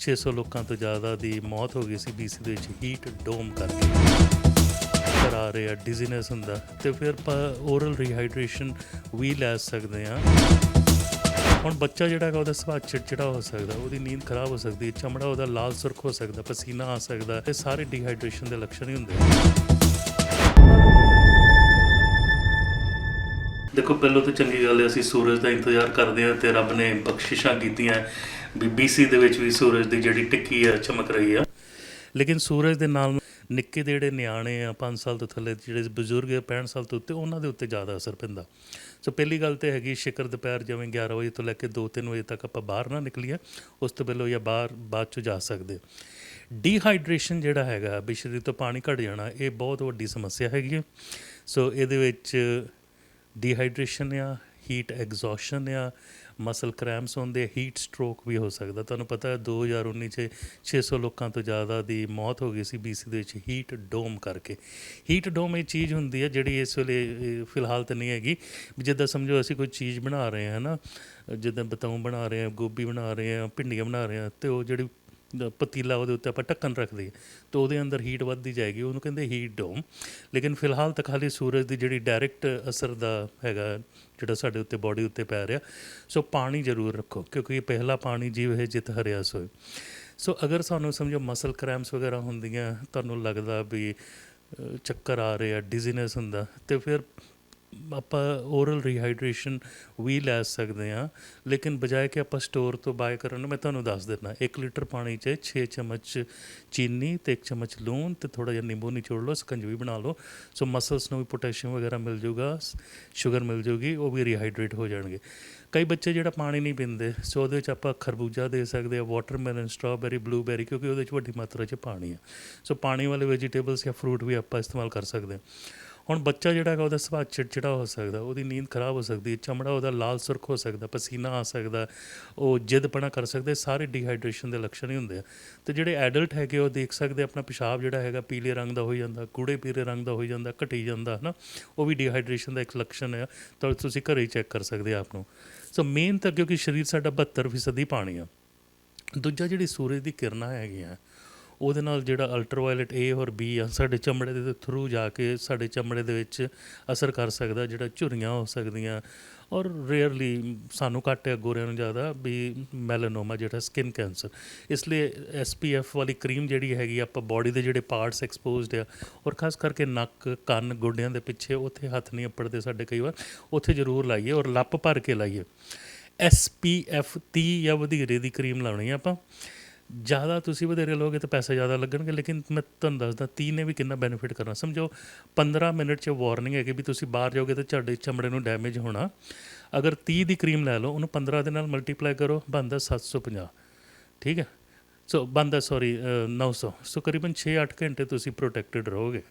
600 ਲੋਕਾਂ ਤੋਂ ਜ਼ਿਆਦਾ ਦੀ ਮੌਤ ਹੋ ਗਈ ਸੀ। BC ਦੇ ਵਿੱਚ ਹੀਟ ਡੋਮ ਕਰਕੇ ਕਰਾ ਰਹੇ ਆ ਡਿਜ਼ੀਨੈਸ ਹੁੰਦਾ। ਤੇ ਫਿਰ ਆਪਾਂ ਓਰਲ ਰੀਹਾਈਡਰੇਸ਼ਨ ਵੀ ਲੈ ਸਕਦੇ ਆ ਹੁਣ ਬੱਚਾ ਜਿਹੜਾ ਹੈਗਾ, ਉਹਦਾ ਸੁਭਾਅ ਚਿੜਚਿੜਾ ਹੋ ਸਕਦਾ। ਉਹਦੀ ਨੀਂਦ ਖਰਾਬ ਹੋ ਸਕਦੀ ਚਮੜਾ ਉਹਦਾ ਲਾਲ ਸੁਰਖ ਹੋ ਸਕਦਾ, ਪਸੀਨਾ ਆ ਸਕਦਾ। ਇਹ ਸਾਰੇ ਡੀਹਾਈਡਰੇਸ਼ਨ ਦੇ ਲੱਛਣ ਹੀ ਹੁੰਦੇ ਆ। ਦੇਖੋ, ਪਹਿਲਾਂ ਤਾਂ ਚੰਗੀ ਗੱਲ ਹੈ, ਅਸੀਂ ਸੂਰਜ ਦਾ ਇੰਤਜ਼ਾਰ ਕਰਦੇ ਹਾਂ ਤੇ ਰੱਬ ਨੇ ਬਖਸ਼ਿਸ਼ਾਂ ਕੀਤੀਆਂ ਵੀ BC ਦੇ ਵਿੱਚ ਵੀ ਸੂਰਜ ਦੀ ਜਿਹੜੀ ਟਿੱਕੀ ਆ ਚਮਕ ਰਹੀ ਆ ਲੇਕਿਨ ਸੂਰਜ ਦੇ ਨਾਲ ਨਿੱਕੇ ਦੇ ਜਿਹੜੇ ਨਿਆਣੇ ਆ 5 ਸਾਲ ਤੋਂ ਥੱਲੇ ਜਿਹੜੇ ਬਜ਼ੁਰਗ ਆ 65 ਸਾਲ ਤੋਂ ਉੱਤੇ, ਉਹਨਾਂ ਦੇ ਉੱਤੇ ਜ਼ਿਆਦਾ ਅਸਰ ਪੈਂਦਾ। ਸੋ ਪਹਿਲੀ ਗੱਲ ਤੇ ਹੈਗੀ ਸ਼ਿਕਰ ਦੁਪਹਿਰ ਜਿਵੇਂ 11 ਵਜੇ ਤੋਂ ਲੈ ਕੇ 2-3 ਵਜੇ ਤੱਕ ਆਪਾਂ ਬਾਹਰ ਨਾ ਨਿਕਲੀਏ, ਉਸ ਤੋਂ ਪਹਿਲਾਂ ਜਾਂ ਬਾਹਰ, ਬਾਅਦ ਚ ਜਾ ਸਕਦੇ ਡੀਹਾਈਡਰੇਸ਼ਨ ਜਿਹੜਾ ਹੈਗਾ, ਵੀ ਸਰੀਰ ਤੋਂ ਪਾਣੀ ਘਟ ਜਾਣਾ, ਇਹ ਬਹੁਤ ਵੱਡੀ ਸਮੱਸਿਆ ਹੈਗੀ ਹੈ। ਸੋ ਇਹਦੇ ਵਿੱਚ ਡੀਹਾਈਡਰੇਸ਼ਨ ਆ ਹੀਟ ਐਗਜ਼ੌਸ਼ਨ ਆ ਮਸਲ ਕ੍ਰੈਂਪਸ ਹੁੰਦੇ ਹੀਟ ਸਟ੍ਰੋਕ ਵੀ ਹੋ ਸਕਦਾ। ਤੁਹਾਨੂੰ ਪਤਾ ਹੈ 2019 ਚ 600 ਲੋਕਾਂ ਤੋਂ ਜ਼ਿਆਦਾ ਦੀ ਮੌਤ ਹੋ ਗਈ ਸੀ BC ਦੇ ਵਿੱਚ ਹੀਟ ਡੋਮ ਕਰਕੇ। ਹੀਟ ਡੋਮ ਇਹ ਚੀਜ਼ ਹੁੰਦੀ ਹੈ ਜਿਹੜੀ ਇਸ ਵੇਲੇ ਫਿਲਹਾਲ ਤਾਂ ਨਹੀਂ ਹੈਗੀ। ਵੀ ਜਿੱਦਾਂ ਸਮਝੋ ਅਸੀਂ ਕੋਈ ਚੀਜ਼ ਬਣਾ ਰਹੇ ਹਾਂ ਨਾ, ਜਿੱਦਾਂ ਬਤਾਉ ਬਣਾ ਰਹੇ ਹਾਂ, ਗੋਭੀ ਬਣਾ ਰਹੇ ਹਾਂ, ਭਿੰਡੀਆਂ ਬਣਾ ਰਹੇ ਹਾਂ, ਤੇ ਉਹ ਜਿਹੜੀ ਪਤੀਲਾ ਉਹਦੇ ਉੱਤੇ ਆਪਾਂ ਢੱਕਣ ਰੱਖ ਦਈਏ ਤਾਂ ਉਹਦੇ ਅੰਦਰ ਹੀਟ ਵੱਧਦੀ ਜਾਏਗੀ, ਉਹਨੂੰ ਕਹਿੰਦੇ ਹੀਟ ਡੋਮ ਲੇਕਿਨ ਫਿਲਹਾਲ ਤਾਂ ਖਾਲੀ ਸੂਰਜ ਦੀ ਜਿਹੜੀ ਡਾਇਰੈਕਟ ਅਸਰ ਦਾ ਹੈਗਾ, ਜਿਹੜਾ ਸਾਡੇ ਉੱਤੇ ਬਾਡੀ ਉੱਤੇ ਪੈ ਰਿਹਾ, ਸੋ ਪਾਣੀ ਜ਼ਰੂਰ ਰੱਖੋ, ਕਿਉਂਕਿ ਇਹ ਪਹਿਲਾ ਪਾਣੀ ਜੀਵ ਹੈ ਜਿਤ ਹਰਿਆ ਸੋਏ। ਸੋ ਅਗਰ ਸਾਨੂੰ ਸਮਝੋ ਮਸਲ ਕ੍ਰੈਂਪਸ ਵਗੈਰਾ ਹੁੰਦੀਆਂ, ਤੁਹਾਨੂੰ ਲੱਗਦਾ ਵੀ ਚੱਕਰ ਆ ਰਿਹਾ ਡਿਜ਼ੀਨੈਸ ਹੁੰਦਾ, ਤੇ ਫਿਰ ਆਪਾਂ ਓਰਲ ਰੀਹਾਈਡਰੇਸ਼ਨ ਵੀ ਲੈ ਸਕਦੇ ਆ ਲੇਕਿਨ ਬਜਾਏ ਕਿ ਆਪਾਂ ਸਟੋਰ ਤੋਂ ਬਾਏ ਕਰਨ ਨੂੰ ਮੈਂ ਤੁਹਾਨੂੰ ਦੱਸ ਦਿੰਦਾ 1 ਲੀਟਰ ਪਾਣੀ 'ਚ 6 ਚਮਚ ਚੀਨੀ ਤੇ 1 ਚਮਚ ਲੂਣ ਤੇ ਥੋੜਾ ਜਿਹਾ ਨਿੰਬੂ ਨਿਚੋੜ ਲਓ ਸਕੰਜਵੀ ਬਣਾ ਲਓ ਸੋ ਮਸਲਸ ਨੂੰ ਵੀ ਪੋਟਾਸ਼ੀਅਮ ਵਗੈਰਾ ਮਿਲ ਜਾਊਗਾ ਸ਼ੂਗਰ ਮਿਲ ਜਾਊਗੀ ਉਹ ਵੀ ਰੀਹਾਈਡਰੇਟ ਹੋ ਜਾਣਗੇ। ਕਈ ਬੱਚੇ ਜਿਹੜਾ ਪਾਣੀ ਨਹੀਂ ਪੀਂਦੇ ਸੋ ਉਹਦੇ ਵਿੱਚ ਆਪਾਂ ਖਰਬੂਜਾ ਦੇ ਸਕਦੇ ਆ ਵਾਟਰਮੈਲਨ ਸਟ੍ਰਾਬੇਰੀ ਬਲੂਬੇਰੀ ਕਿਉਂਕਿ ਉਹਦੇ ਵਿੱਚ ਵੱਡੀ ਮਾਤਰਾ 'ਚ ਪਾਣੀ ਆ। ਸੋ ਪਾਣੀ ਵਾਲੇ ਵੈਜੀਟੇਬਲਸ ਜਾਂ ਫਰੂਟ ਵੀ ਆਪਾਂ ਇਸਤੇਮਾਲ ਕਰ ਸਕਦੇ ਹਾਂ। ਹੁਣ ਬੱਚਾ ਜਿਹੜਾ ਹੈਗਾ, ਉਹਦਾ ਸੁਭਾਅ ਚਿੜਚਿੜਾ ਹੋ ਸਕਦਾ, ਉਹਦੀ ਨੀਂਦ ਖਰਾਬ ਹੋ ਸਕਦੀ ਹੈ, ਚਮੜਾ ਉਹਦਾ ਲਾਲ ਸੁਰਖ ਹੋ ਸਕਦਾ, ਪਸੀਨਾ ਆ ਸਕਦਾ, ਉਹ ਜਿੱਦਪਣਾ ਕਰ ਸਕਦੇ, ਸਾਰੇ ਡੀਹਾਈਡਰੇਸ਼ਨ ਦੇ ਲੱਛਣ ਹੀ ਹੁੰਦੇ ਆ। ਤੇ ਜਿਹੜੇ ਐਡਲਟ ਹੈਗੇ, ਉਹ ਦੇਖ ਸਕਦੇ ਆਪਣਾ ਪਿਸ਼ਾਬ ਜਿਹੜਾ ਹੈਗਾ, ਪੀਲੇ ਰੰਗ ਦਾ ਹੋ ਜਾਂਦਾ ਕੂੜੇ ਪੀਲੇ ਰੰਗ ਦਾ ਹੋ ਜਾਂਦਾ, ਘਟੀ ਜਾਂਦਾ, ਹਨਾ? ਉਹ ਵੀ ਡੀਹਾਈਡਰੇਸ਼ਨ ਦਾ ਇੱਕ ਲੱਛਣ ਹੈ ਤਾਂ ਤੁਸੀਂ ਘਰੇ ਹੀ ਚੈੱਕ ਕਰ ਸਕਦੇ ਆ ਆਪ ਨੂੰ। ਸੋ ਮੇਨ ਤਾਂ ਕਿਉਂਕਿ ਸਰੀਰ ਸਾਡਾ 72% ਪਾਣੀ ਆ। ਦੂਜਾ ਜਿਹੜੀ ਸੂਰਜ ਦੀ ਕਿਰਨਾਂ ਹੈਗੀਆਂ ਉਹਦੇ ਨਾਲ ਜਿਹੜਾ ਅਲਟਰਾਵਾਇਲਟ ਏ ਔਰ ਬੀ ਆ ਸਾਡੇ ਚਮੜੇ ਦੇ ਥਰੂ ਜਾ ਕੇ ਸਾਡੇ ਚਮੜੇ ਦੇ ਵਿੱਚ ਅਸਰ ਕਰ ਸਕਦਾ ਜਿਹੜਾ ਝੁਰੀਆਂ ਹੋ ਸਕਦੀਆਂ ਔਰ ਰੇਅਰਲੀ ਸਾਨੂੰ ਘੱਟ ਹੈ ਗੋਰਿਆਂ ਨੂੰ ਜ਼ਿਆਦਾ ਵੀ ਮੈਲਨੋਮਾ ਜਿਹੜਾ ਸਕਿਨ ਕੈਂਸਰ ਇਸ ਲਈ SPF ਵਾਲੀ ਕਰੀਮ ਜਿਹੜੀ ਹੈਗੀ ਆ, ਆਪਾਂ ਬਾਡੀ ਦੇ ਜਿਹੜੇ ਪਾਰਟਸ ਐਕਸਪੋਜ਼ਡ ਆ ਔਰ ਖਾਸ ਕਰਕੇ ਨੱਕ ਕੰਨ ਗੋਡਿਆਂ ਦੇ ਪਿੱਛੇ ਉੱਥੇ ਹੱਥ ਨਹੀਂ ਅੱਪੜਦੇ ਸਾਡੇ ਕਈ ਵਾਰ ਉੱਥੇ ਜ਼ਰੂਰ ਲਾਈਏ ਔਰ ਲੱਪ ਭਰ ਕੇ ਲਾਈਏ। SPF 30 ਜਾਂ ਵਧੇਰੇ ਦੀ ਕਰੀਮ ਲਾਉਣੀ ਆ ਆਪਾਂ। ਜ਼ਿਆਦਾ ਤੁਸੀਂ ਵਧੇਰੇ ਲੋਗੇ ਤਾਂ ਪੈਸੇ ਜ਼ਿਆਦਾ ਲੱਗਣਗੇ, ਲੇਕਿਨ ਮੈਂ ਤੁਹਾਨੂੰ ਦੱਸਦਾ 30 ਨੇ ਵੀ ਕਿੰਨਾ ਬੈਨੀਫਿਟ ਕਰਨਾ। ਸਮਝੋ 15 ਮਿੰਟ 'ਚ ਵਾਰਨਿੰਗ ਹੈ ਕਿ ਵੀ ਤੁਸੀਂ ਬਾਹਰ ਜਾਓਗੇ ਤਾਂ ਤੁਹਾਡੇ ਚਮੜੇ ਨੂੰ ਡੈਮੇਜ ਹੋਣਾ। ਅਗਰ 30 ਦੀ ਕਰੀਮ ਲੈ ਲਓ, ਉਹਨੂੰ 15 ਦੇ ਨਾਲ ਮਲਟੀਪਲਾਈ ਕਰੋ, ਬਣਦਾ 750 ਠੀਕ ਹੈ? ਸੋ, ਬਣਦਾ ਸੌਰੀ 900 ਸੋ। ਕਰੀਬਨ 6-8 ਘੰਟੇ ਤੁਸੀਂ ਪ੍ਰੋਟੈਕਟਡ ਰਹੋਗੇ।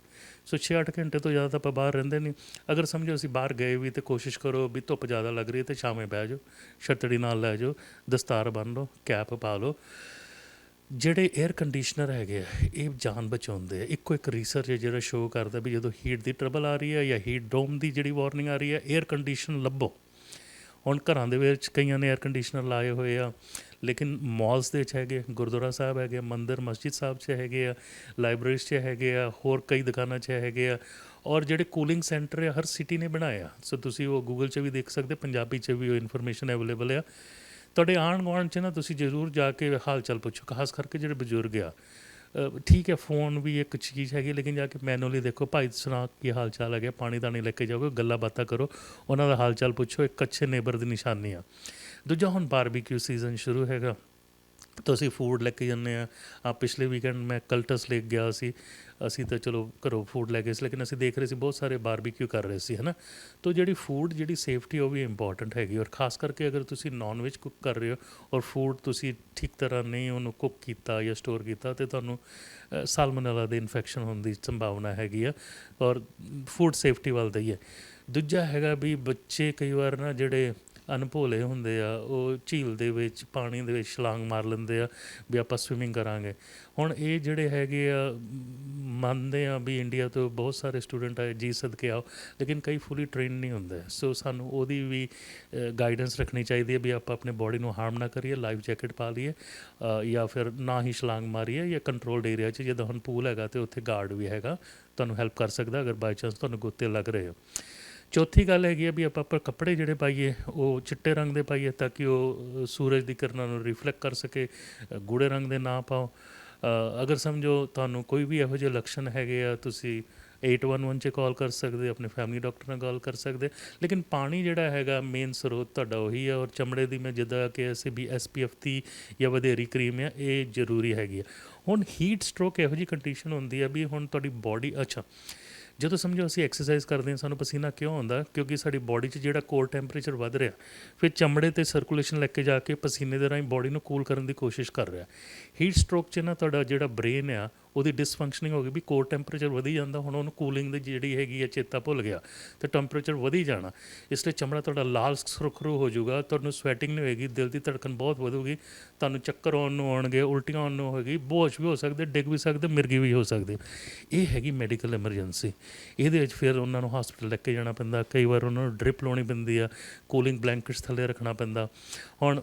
ਸੋ 6-8 ਘੰਟੇ ਤੋਂ ਜ਼ਿਆਦਾ ਤਾਂ ਆਪਾਂ ਬਾਹਰ ਰਹਿੰਦੇ ਨਹੀਂ। ਅਗਰ ਸਮਝੋ, ਅਸੀਂ ਬਾਹਰ ਗਏ ਵੀ ਤੇ ਕੋਸ਼ਿਸ਼ ਕਰੋ ਵੀ ਧੁੱਪ ਜ਼ਿਆਦਾ ਲੱਗ ਰਹੀ ਹੈ ਤੇ ਸ਼ਾਮੇ ਬਹਿ ਜਾਓ ਛਤੜੀ ਨਾਲ ਲੈ ਜਾਓ, ਦਸਤਾਰ ਬੰਨ੍ਹ ਲਓ ਕੈਪ ਪਾ ਲਓ। ਜਿਹੜੇ 에ਅਰ ਕੰਡੀਸ਼ਨਰ ਹੈਗੇ ਆ, ਇਹ ਜਾਨ ਬਚਾਉਂਦੇ ਆ। ਇੱਕੋ ਇੱਕ ਰਿਸਰਚ ਜਿਹੜਾ ਸ਼ੋਅ ਕਰਦਾ ਵੀ ਜਦੋਂ ਹੀਟ ਦੀ ਟਰਬਲ ਆ ਰਹੀ ਹੈ ਜਾਂ ਹੀਟ ਡੋਮ ਦੀ ਜਿਹੜੀ ਵਾਰਨਿੰਗ ਆ ਰਹੀ ਹੈ 에ਅਰ ਕੰਡੀਸ਼ਨ ਲੱਭੋ। ਹੁਣ ਘਰਾਂ ਦੇ ਵਿੱਚ ਕਈਆਂ ਨੇ 에ਅਰ ਕੰਡੀਸ਼ਨਰ ਲਾਏ ਹੋਏ ਆ, ਲੇਕਿਨ ਮਾਲਸ ਦੇ ਵਿੱਚ ਹੈਗੇ, ਗੁਰਦੁਆਰਾ ਸਾਹਿਬ ਹੈਗੇ ਮੰਦਿਰ, ਮਸਜਿਦ ਸਾਹਿਬ 'ਚ ਹੈਗੇ ਆ ਲਾਇਬ੍ਰੇਰੀਜ਼ 'ਚ ਹੈਗੇ ਆ, ਹੋਰ ਕਈ ਦੁਕਾਨਾਂ 'ਚ ਹੈਗੇ ਆ। ਔਰ ਜਿਹੜੇ ਕੂਲਿੰਗ ਸੈਂਟਰ ਹੈ ਹਰ ਸਿਟੀ ਨੇ ਬਣਾਇਆ ਸੋ ਤੁਸੀਂ ਉਹ ਗੂਗਲ 'ਚ ਵੀ ਦੇਖ ਸਕਦੇ, ਪੰਜਾਬੀ 'ਚ ਵੀ ਉਹ ਇਨਫੋਰਮੇਸ਼ਨ ਅਵੇਲੇਬਲ ਆ। ਤੁਹਾਡੇ ਆਣ ਗੁਆਂਢ 'ਚ ਨਾ ਤੁਸੀਂ ਜ਼ਰੂਰ ਜਾ ਕੇ ਹਾਲ ਚਾਲ ਪੁੱਛੋ, ਖਾਸ ਕਰਕੇ ਜਿਹੜੇ ਬਜ਼ੁਰਗ ਆ। ਠੀਕ ਹੈ, ਫੋਨ ਵੀ ਇੱਕ ਚੀਜ਼ ਹੈਗੀ, ਲੇਕਿਨ ਜਾ ਕੇ ਮੈਨੂਅਲੀ ਦੇਖੋ, ਭਾਈ ਸੁਣਾ ਕੀ ਹਾਲ ਚਾਲ ਹੈਗਾ ਪਾਣੀ ਦਾਣੀ ਲੈ ਕੇ ਜਾਓਗੇ ਗੱਲਾਂ ਬਾਤਾਂ ਕਰੋ, ਉਹਨਾਂ ਦਾ ਹਾਲ ਚਾਲ ਪੁੱਛੋ, ਇੱਕ ਅੱਛੇ ਨੇਬਰ ਦੀ ਨਿਸ਼ਾਨੀ ਆ। ਦੂਜਾ ਹੁਣ ਬਾਰਬੀਕਿਊ ਸੀਜ਼ਨ ਸ਼ੁਰੂ ਹੈਗਾ। ਤਾਂ ਅਸੀਂ ਫੂਡ ਲੈ ਕੇ ਜਾਂਦੇ ਆ ਆ ਪਿਛਲੇ ਵੀਕਐਂਡ ਮੈਂ ਕਲਟਸ ਲੇਕ ਗਿਆ ਸੀ। ਅਸੀਂ ਤਾਂ ਚਲੋ ਘਰੋਂ ਫੂਡ ਲੈ ਗਏ ਸੀ, ਲੇਕਿਨ ਅਸੀਂ ਦੇਖ ਰਹੇ ਸੀ ਬਹੁਤ ਸਾਰੇ ਬਾਰਬੀਕਿਊ ਕਰ ਰਹੇ ਸੀ, ਹਨਾ? ਤਾਂ ਜਿਹੜੀ ਫੂਡ ਜਿਹੜੀ ਸੇਫਟੀ ਉਹ ਵੀ ਇੰਪੋਰਟੈਂਟ ਹੈਗੀ ਔਰ ਖਾਸ ਕਰਕੇ ਅਗਰ ਤੁਸੀਂ ਨਾਨ ਵੈਜ ਕੁੱਕ ਕਰ ਰਹੇ ਹੋ ਔਰ ਫੂਡ ਤੁਸੀਂ ਠੀਕ ਤਰ੍ਹਾਂ ਨਹੀਂ ਉਹਨੂੰ ਕੁੱਕ ਕੀਤਾ ਜਾਂ ਸਟੋਰ ਕੀਤਾ, ਤੇ ਤੁਹਾਨੂੰ ਸਾਲਮੋਨੈਲਾ ਦੇ ਇਨਫੈਕਸ਼ਨ ਹੋਣ ਦੀ ਸੰਭਾਵਨਾ ਹੈਗੀ ਆ। ਔਰ ਫੂਡ ਸੇਫਟੀ ਵੱਲ ਦਾ ਹੀ ਹੈ ਦੂਜਾ ਹੈਗਾ ਵੀ ਬੱਚੇ ਕਈ ਵਾਰ ਨਾ ਜਿਹੜੇ ਅਨਭੋਲੇ ਹੁੰਦੇ ਆ, ਉਹ ਝੀਲ ਦੇ ਵਿੱਚ, ਪਾਣੀ ਦੇ ਵਿੱਚ ਛਲਾਂਗ ਮਾਰ ਲੈਂਦੇ ਆ ਵੀ ਆਪਾਂ ਸਵਿਮਿੰਗ ਕਰਾਂਗੇ। ਹੁਣ ਇਹ ਜਿਹੜੇ ਹੈਗੇ ਆ, ਮੰਨਦੇ ਆ ਵੀ ਇੰਡੀਆ ਤੋਂ ਬਹੁਤ ਸਾਰੇ ਸਟੂਡੈਂਟ ਆਏ, ਜੀ ਸਦਕੇ ਆਓ, ਲੇਕਿਨ ਕਈ ਫੁੱਲੀ ਟ੍ਰੇਨ ਨਹੀਂ ਹੁੰਦੇ। ਸੋ ਸਾਨੂੰ ਉਹਦੀ ਵੀ ਗਾਈਡੈਂਸ ਰੱਖਣੀ ਚਾਹੀਦੀ ਹੈ ਵੀ ਆਪਾਂ ਆਪਣੇ ਬਾਡੀ ਨੂੰ ਹਾਰਮ ਨਾ ਕਰੀਏ ਲਾਈਫ ਜੈਕਟ ਪਾ ਲਈਏ ਜਾਂ ਫਿਰ ਨਾ ਹੀ ਛਲਾਂਗ ਮਾਰੀਏ ਜਾਂ ਕੰਟਰੋਲਡ ਏਰੀਆ 'ਚ, ਜਦੋਂ ਹੁਣ ਪੂਲ ਹੈਗਾ ਤੇ ਉੱਥੇ ਗਾਰਡ ਵੀ ਹੈਗਾ, ਤੁਹਾਨੂੰ ਹੈਲਪ ਕਰ ਸਕਦਾ, ਅਗਰ ਬਾਈ ਚਾਂਸ ਤੁਹਾਨੂੰ ਗੁੱਤੇ ਲੱਗ ਰਹੇ ਹੋ। ਚੌਥੀ ਗੱਲ ਹੈਗੀ ਆ ਵੀ ਆਪਾਂ ਪਰ ਕੱਪੜੇ ਜਿਹੜੇ ਪਾਈਏ ਉਹ ਚਿੱਟੇ ਰੰਗ ਦੇ ਪਾਈਏ ਤਾਂ ਕਿ ਉਹ ਸੂਰਜ ਦੀ ਕਿਰਨਾਂ ਨੂੰ ਰਿਫਲੈਕਟ ਕਰ ਸਕੇ ਅ, ਗੂੜੇ ਰੰਗ ਦੇ ਨਾ ਪਾਓ। ਅਗਰ ਸਮਝੋ ਤੁਹਾਨੂੰ ਕੋਈ ਵੀ ਇਹੋ ਜਿਹੇ ਲੱਛਣ ਹੈਗੇ ਆ ਤੁਸੀਂ 811 'ਚ ਕਾਲ ਕਰ ਸਕਦੇ ਆਪਣੇ ਫੈਮਿਲੀ ਡਾਕਟਰ ਨਾਲ ਗੱਲ ਕਰ ਸਕਦੇ। ਲੇਕਿਨ ਪਾਣੀ ਜਿਹੜਾ ਹੈਗਾ ਮੇਨ ਸਰੋਤ ਤੁਹਾਡਾ ਉਹੀ ਹੈ ਔਰ ਚਮੜੇ ਦੀ ਮੈਂ ਜਿੱਦਾਂ ਕਿ ਅਸੀਂ ਵੀ ਐਸਪੀਐਫ ਦੀ ਜਾਂ ਵਧੇਰੀ ਕਰੀਮ ਆ ਇਹ ਜ਼ਰੂਰੀ ਹੈਗੀ ਆ। ਹੁਣ ਹੀਟ ਸਟ੍ਰੋਕ ਇਹੋ ਜਿਹੀ ਕੰਡੀਸ਼ਨ ਹੁੰਦੀ ਆ ਵੀ ਹੁਣ ਤੁਹਾਡੀ ਬਾਡੀ ਅੱਛਾ ਜਦੋਂ ਸਮਝੋ ਅਸੀਂ ਐਕਸਰਸਾਈਜ਼ ਕਰਦੇ ਹਾਂ, ਸਾਨੂੰ ਪਸੀਨਾ ਕਿਉਂ ਆਉਂਦਾ? ਕਿਉਂਕਿ ਸਾਡੀ ਬਾਡੀ 'ਚ ਜਿਹੜਾ ਕੋਰ ਟੈਂਪਰੇਚਰ ਵੱਧ ਰਿਹਾ, ਫਿਰ ਚਮੜੇ ਤੇ ਸਰਕੂਲੇਸ਼ਨ ਲੈ ਕੇ ਜਾ ਕੇ ਪਸੀਨੇ ਦੇ ਰਾਹੀਂ ਬਾਡੀ ਨੂੰ ਕੂਲ ਕਰਨ ਦੀ ਕੋਸ਼ਿਸ਼ ਕਰ ਰਿਹਾ। ਹੀਟ ਸਟ੍ਰੋਕ 'ਚ ਨਾ ਤੁਹਾਡਾ ਜਿਹੜਾ ਬ੍ਰੇਨ ਆ ਉਹਦੀ ਡਿਸਫੰਕਸ਼ਨਿੰਗ ਹੋ ਗਈ ਵੀ ਕੋਰ ਟੈਂਪਰੇਚਰ ਵਧੀ ਜਾਂਦਾ, ਹੁਣ ਉਹਨੂੰ ਕੂਲਿੰਗ ਦੀ ਜਿਹੜੀ ਹੈਗੀ ਹੈ ਚੇਤਾ ਭੁੱਲ ਗਿਆ, ਤੇ ਟੈਂਪਰੇਚਰ ਵਧੀ ਜਾਣਾ। ਇਸ ਲਈ ਚਮੜਾ ਤੁਹਾਡਾ ਲਾਲ ਸੁਰਖਰੂ ਹੋ ਜਾਊਗਾ, ਤੁਹਾਨੂੰ ਸਵੈਟਿੰਗ ਨਹੀਂ ਹੋਏਗੀ, ਦਿਲ ਦੀ ਧੜਕਣ ਬਹੁਤ ਵਧੂਗੀ, ਤੁਹਾਨੂੰ ਚੱਕਰ ਆਉਣ ਨੂੰ ਆਉਣਗੇ, ਉਲਟੀਆਂ ਆਉਣ ਨੂੰ ਹੋਏਗੀ ਬੋਸ਼ ਵੀ ਹੋ ਸਕਦੇ, ਡਿੱਗ ਵੀ ਸਕਦੇ, ਮਿਰਗੀ ਵੀ ਹੋ ਸਕਦੇ। ਇਹ ਹੈਗੀ ਮੈਡੀਕਲ ਐਮਰਜੈਂਸੀ ਇਹਦੇ ਵਿੱਚ ਫਿਰ ਉਹਨਾਂ ਨੂੰ ਹਸਪੀਟਲ ਲੈ ਕੇ ਜਾਣਾ ਪੈਂਦਾ, ਕਈ ਵਾਰ ਉਹਨਾਂ ਨੂੰ ਡ੍ਰਿਪ ਲਾਉਣੀ ਪੈਂਦੀ ਆ ਕੂਲਿੰਗ ਬਲੈਂਕਟਸ ਥੱਲੇ ਰੱਖਣਾ ਪੈਂਦਾ। ਹੁਣ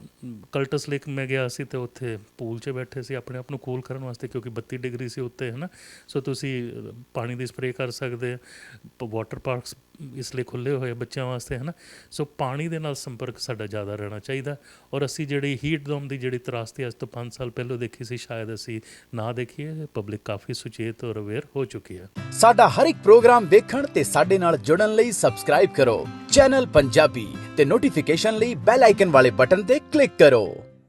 ਕਲਟਸ ਲੇਕ ਮੈਂ ਗਿਆ ਸੀ ਤੇ ਉੱਥੇ ਪੂਲ 'ਚ ਬੈਠੇ ਸੀ, ਆਪਣੇ ਆਪ ਨੂੰ ਕੂਲ ਕਰਨ ਵਾਸਤੇ, ਕਿਉਂਕਿ 32 ਡਿਗਰੀ ਸੀ ਉੱਤੇ ਹੈ ਨਾ ਸੋ ਤੁਸੀਂ ਪਾਣੀ ਦੀ ਸਪਰੇਅ ਕਰ ਸਕਦੇ ਵਾਟਰ ਪਾਰਕਸ ਇਸ ਲਈ ਖੁੱਲੇ ਹੋਏ ਬੱਚਿਆਂ ਵਾਸਤੇ ਹੈ ਨਾ ਸੋ ਪਾਣੀ ਦੇ ਨਾਲ ਸੰਪਰਕ ਸਾਡਾ ਜ਼ਿਆਦਾ ਰਹਿਣਾ ਚਾਹੀਦਾ ਔਰ ਅਸੀਂ ਜਿਹੜੀ ਹੀਟ ਡੋਮ ਦੀ ਜਿਹੜੀ ਤਰਾਸਤੀ ਅੱਜ ਤੋਂ 5 ਸਾਲ ਪਹਿਲਾਂ ਦੇਖੀ ਸੀ, ਸ਼ਾਇਦ ਅਸੀਂ ਨਾ ਦੇਖੀਏ ਪਬਲਿਕ ਕਾਫੀ ਸੁਚੇਤ ਔਰ ਅਵੇਅਰ ਹੋ ਚੁੱਕੀ ਹੈ ਸਾਡਾ ਹਰ ਇੱਕ ਪ੍ਰੋਗਰਾਮ ਦੇਖਣ ਤੇ ਸਾਡੇ ਨਾਲ ਜੁੜਨ ਲਈ ਸਬਸਕ੍ਰਾਈਬ ਕਰੋ। ਚੈਨਲ ਪੰਜਾਬੀ ਤੇ ਨੋਟੀਫਿਕੇਸ਼ਨ ਲਈ ਬੈਲ ਆਈਕਨ ਵਾਲੇ ਬਟਨ ਤੇ ਕਲਿੱਕ ਕਰੋ।